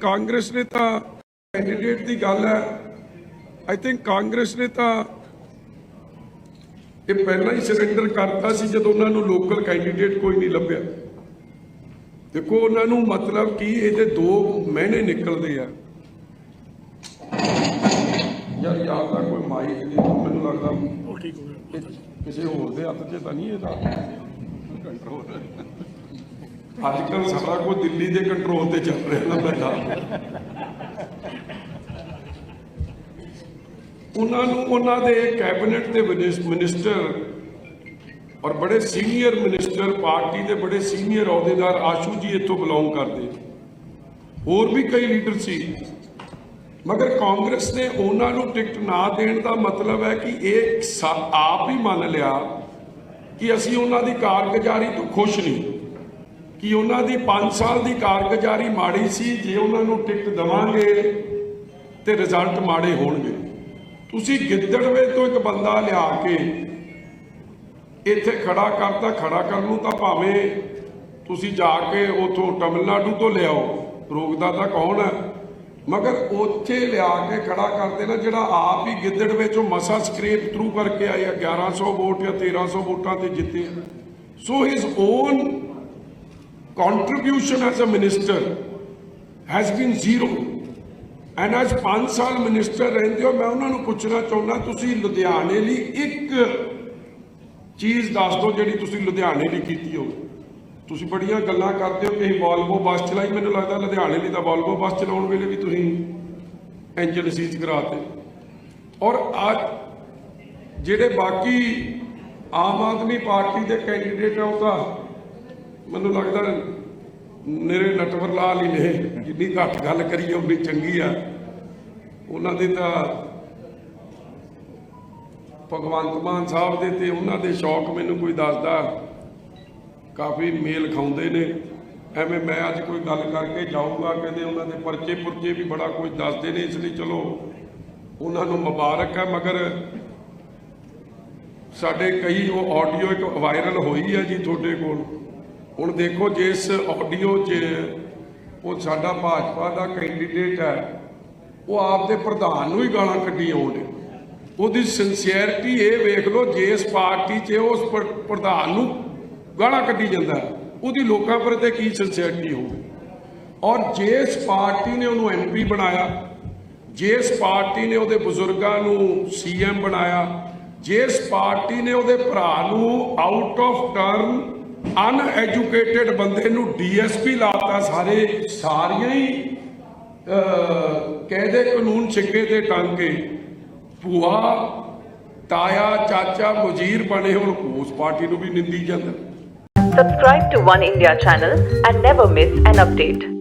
ਕਾਂਗਰਸ ਨੇ ਤਾਂ ਕੈਂਡੀਡੇਟ ਦੀ ਗੱਲ ਹੈ। ਆਈ ਥਿੰਕ ਕਾਂਗਰਸ ਨੇ ਤਾਂ ਇਹ ਪਹਿਲਾਂ ਹੀ ਸਰੈਂਡਰ ਕਰਤਾ ਸੀ ਜਦੋਂ ਉਹਨਾਂ ਨੂੰ ਲੋਕਲ ਕੈਂਡੀਡੇਟ ਕੋਈ ਨਹੀਂ ਲੱਭਿਆ। ਦੇਖੋ ਉਹਨਾਂ ਨੂੰ ਮਤਲਬ ਕੀ ਇਹਦੇ ਦੋ ਮਹੀਨੇ ਨਿਕਲਦੇ ਆ। ਯਾਰ ਯਾਰ ਤਾਂ ਕੋਈ ਮਾਈਕ ਨਹੀਂ ਮੈਨੂੰ ਲੱਗਦਾ ਉਹ ਠੀਕ ਹੋ ਗਿਆ। ਕਿਸੇ ਹੋਰ ਦੇ ਹੱਥ 'ਚ ਤਾਂ ਨਹੀਂ ਇਹਦਾ। ਕੰਟਰੋਲ ਅੱਜ ਕੱਲ ਸਾਰਾ ਕੁਝ ਦਿੱਲੀ ਦੇ ਕੰਟਰੋਲ ਤੇ ਚੱਲ ਰਿਹਾ ਨਾ ਬੈਠਾ ਉਹਨਾਂ ਨੂੰ ਉਹਨਾਂ ਦੇ ਕੈਬਨਿਟ ਦੇ ਮਿਨਿਸ- ਮਿਨਿਸਟਰ ਔਰ ਬੜੇ ਸੀਨੀਅਰ ਮਿਨਿਸਟਰ ਪਾਰਟੀ ਦੇ ਬੜੇ ਸੀਨੀਅਰ ਅਹੁਦੇਦਾਰ ਆਸ਼ੂ ਜੀ ਇੱਥੋਂ ਬਿਲੋਂਗ ਕਰਦੇ। ਹੋਰ ਵੀ ਕਈ ਲੀਡਰ ਸੀ। ਮਗਰ ਕਾਂਗਰਸ ਨੇ ਉਹਨਾਂ ਨੂੰ ਟਿਕਟ ਨਾ ਦੇਣ ਦਾ ਮਤਲਬ ਹੈ ਕਿ ਇਹ ਸਾ- ਆਪ ਹੀ ਮੰਨ ਲਿਆ ਕਿ ਅਸੀਂ ਉਹਨਾਂ ਦੀ ਕਾਰਗੁਜ਼ਾਰੀ ਤੋਂ ਖੁਸ਼ ਨਹੀਂ। ਕਿ ਉਹਨਾਂ ਦੀ 5 ਸਾਲ ਦੀ ਕਾਰਗੁਜ਼ਾਰੀ ਮਾੜੀ ਸੀ, ਜੇ ਉਹਨਾਂ ਨੂੰ ਟਿਕਟ ਦਵਾਂਗੇ ਤੇ ਰਿਜ਼ਲਟ ਮਾੜੇ ਹੋਣਗੇ। ਤੁਸੀਂ ਗਿੱਦੜਵੇ ਤੋਂ ਇੱਕ ਬੰਦਾ ਲਿਆ ਕੇ ਇੱਥੇ ਖੜਾ ਕਰਤਾ, ਖੜਾ ਕਰਨ ਨੂੰ ਤਾਂ ਭਾਵੇਂ ਤੁਸੀਂ ਜਾ ਕੇ ਉਥੋਂ ਤਮਿਲਨਾਡੂ ਤੋਂ ਲਿਆਓ, ਰੋਕਦਾ ਤਾਂ ਕੌਣ ਹੈ? ਮਗਰ ਉੱਥੇ ਲਿਆ ਕੇ ਖੜਾ ਕਰਦੇ ਨਾ ਜਿਹੜਾ ਆਪ ਹੀ ਗਿੱਦੜਵੇ ਚੋਂ ਮਸਾ ਸਕ੍ਰੇਪ ਥਰੂ ਕਰਕੇ ਆਇਆ 1100 ਵੋਟ ਜਾਂ 1300 ਵੋਟਾਂ ਤੇ ਜਿੱਤੇ। So his own contribution as a minister has been zero. And ਅੱਜ 5 ਸਾਲ ਮਿਨਿਸਟਰ ਰਹਿੰਦੇ ਹੋ, ਮੈਂ ਉਹਨਾਂ ਨੂੰ ਪੁੱਛਣਾ ਚਾਹੁੰਦਾ, ਤੁਸੀਂ ਲੁਧਿਆਣੇ ਲਈ ਇੱਕ ਚੀਜ਼ ਦੱਸ ਦਿਓ ਜਿਹੜੀ ਤੁਸੀਂ ਲੁਧਿਆਣੇ ਲਈ ਕੀਤੀ ਹੋਵੇ। ਤੁਸੀਂ ਬੜੀਆਂ ਗੱਲਾਂ ਕਰਦੇ ਹੋ ਕਿ ਅਸੀਂ ਵੋਲਵੋ ਬੱਸ ਚਲਾਈ। ਮੈਨੂੰ ਲੱਗਦਾ ਲੁਧਿਆਣੇ ਲਈ ਤਾਂ ਵੋਲਵੋ ਬੱਸ ਚਲਾਉਣ ਵੇਲੇ ਵੀ ਤੁਸੀਂ ਐਂਜਲ ਸੀਜ਼ ਕਰਾਤੇ। ਔਰ ਅੱਜ ਜਿਹੜੇ ਬਾਕੀ ਆਮ ਆਦਮੀ ਪਾਰਟੀ ਦੇ ਕੈਂਡੀਡੇਟ ਆ, ਉਹ ਤਾਂ ਮੈਨੂੰ ਲੱਗਦਾ ਨਰੇ ਨਟਵਰ ਲਾਲ ਹੀ ਨੇ। ਜਿੰਨੀ ਘੱਟ ਗੱਲ ਕਰੀਏ, ਉਨੀ ਚੰਗੀ ਆ। ਉਹਨਾਂ ਦੇ ਤਾਂ ਭਗਵੰਤ ਮਾਨ ਸਾਹਿਬ ਦੇ ਤੇ ਉਹਨਾਂ ਦੇ ਸ਼ੌਕ ਮੈਨੂੰ ਕੋਈ ਦੱਸਦਾ। ਕਾਫੀ ਮੇਲ ਖਾਉਂਦੇ ਨੇ। ਐਵੇਂ ਮੈਂ ਅੱਜ ਕੋਈ ਗੱਲ ਕਰਕੇ ਜਾਊਂਗਾ, ਕਹਿੰਦੇ ਉਹਨਾਂ ਦੇ ਪਰਚੇ ਪੁਰਚੇ ਵੀ ਬੜਾ ਕੁਝ ਦੱਸਦੇ ਨੇ, ਇਸ ਲਈ ਚਲੋ ਉਹਨਾਂ ਨੂੰ ਮੁਬਾਰਕ ਹੈ, ਮਗਰ ਸਾਡੇ ਕਈ ਉਹ ਆਡੀਓ ਇੱਕ ਵਾਇਰਲ ਹੋਈ ਹੈ ਜੀ ਤੁਹਾਡੇ ਕੋਲ। ਹੁਣ ਦੇਖੋ ਜਿਸ ਆਡੀਓ 'ਚ ਉਹ ਸਾਡਾ ਭਾਜਪਾ ਦਾ ਕੈਂਡੀਡੇਟ ਹੈ, ਉਹ ਆਪਦੇ ਪ੍ਰਧਾਨ ਨੂੰ ਹੀ ਗਾਲਾਂ ਕੱਢੀ ਆਉਂਦੇ ਉਹਦੀ ਸਿੰਸੀਅਰਿਟੀ ਇਹ ਵੇਖ ਲਓ, ਜਿਸ ਪਾਰਟੀ 'ਚ ਉਸ ਪ੍ਰਧਾਨ ਨੂੰ ਗਾਲਾਂ ਕੱਢੀ ਜਾਂਦਾ ਉਹਦੀ ਲੋਕਾਂ ਪ੍ਰਤੀ ਕੀ ਸਿੰਸੀਅਰਿਟੀ ਹੋਵੇ ਔਰ ਜਿਸ ਪਾਰਟੀ ਨੇ ਉਹਨੂੰ ਐਮਪੀ ਬਣਾਇਆ, ਜਿਸ ਪਾਰਟੀ ਨੇ ਉਹਦੇ ਬਜ਼ੁਰਗਾਂ ਨੂੰ ਸੀਐਮ ਬਣਾਇਆ, ਜਿਸ ਪਾਰਟੀ ਨੇ ਉਹਦੇ ਭਰਾ ਨੂੰ ਆਊਟ ਆਫ ਟਰਨ ਅਨਐਜੂਕੇਟਿਡ ਬੰਦੇ ਨੂੰ ਡੀਐਸਪੀ ਲਾਤਾ ਸਾਰੇ, ਸਾਰੀਆਂ ਹੀ ਕਾਇਦੇ ਕਾਨੂੰਨ ਛਿੱਕੇ ਤੇ ਟੰਗ ਭੂਆ, ਤਾਇਆ, ਚਾਚਾ, ਵਜ਼ੀਰ ਬਣੇ ਹੁਣ, ਉਸ ਪਾਰਟੀ ਨੂੰ ਵੀ ਨਿੰਦੀ ਜਾਂਦਾ Subscribe to One India channel and never miss an update.